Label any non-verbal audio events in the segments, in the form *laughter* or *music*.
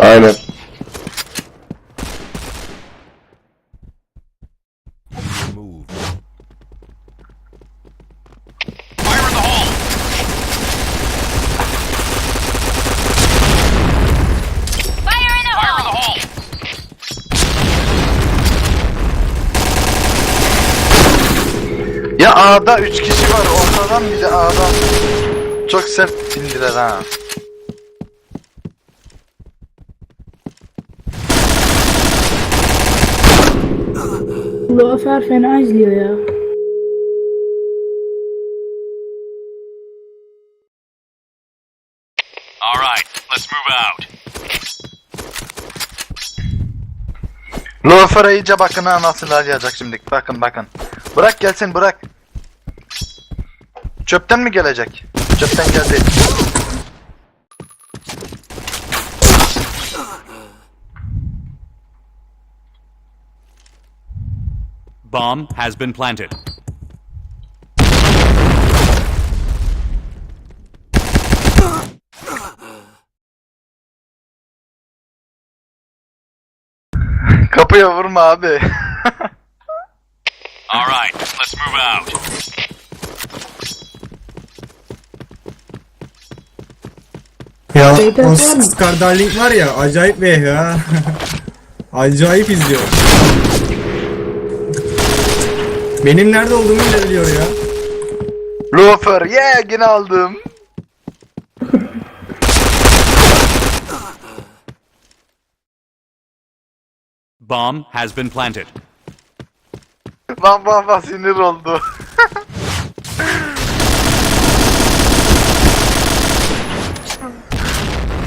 Aynen. Ya A'da 3 kişi var ortadan bir de A'dan. Çok sert bindiler ha. Luafer fena izliyor ya. All right, let's move out. Loafer'a iyice bakın ha nasıl arayacak şimdi. Bakın bakın. Bırak gelsin bırak. Çöpten mi gelecek? Çöpten geldi. Bomb has been planted. Kapıya vurma abi. *laughs* All right, let's move out. Ya Şeytan o Darling var ya acayip bir ya. *laughs* acayip izliyor. Benim nerede olduğumu bile biliyor ya. Loafer yeah yine aldım. Bomb has been planted. Bak bak sinir oldu. *laughs*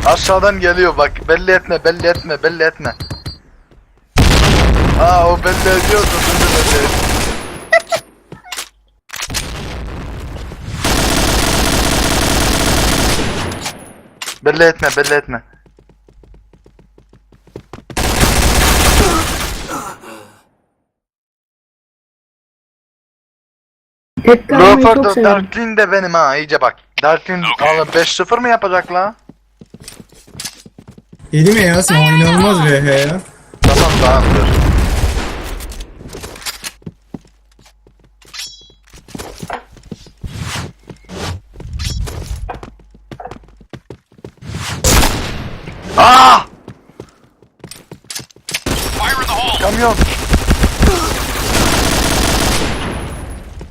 Aşağıdan geliyor bak belli etme belli etme belli etme. Aa o belli ediyordu sinir ediyor. Belli etme belli etme. Tek kalmayı Loafer çok severim. Darklin de benim ha iyice bak. Darklin Okay. okay. 5-0 mı yapacak la? Yedi mi ya sen inanılmaz VH ya. Tamam tamam dur. Ah! Fire in the hole! Kamyon.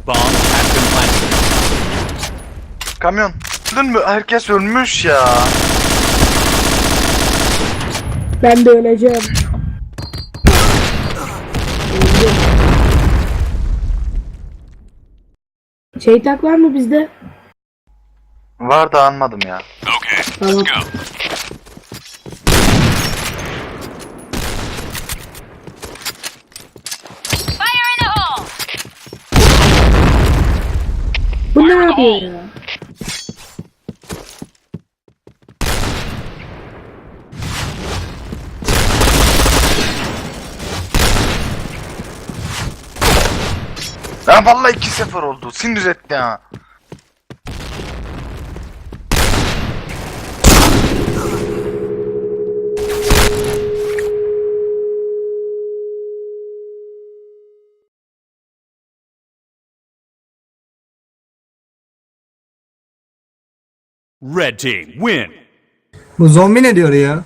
Bomb has been planted. Kamyon. Öldün mü? Herkes ölmüş ya. Ben de öleceğim. Öldüm. Şeytak var mı bizde? Var da anmadım ya. Okay, Tamam. let's go. Ya? Ya vallahi 2-0 oldu. Sinir etti ha. Red team win. Bu zombi ne diyor ya?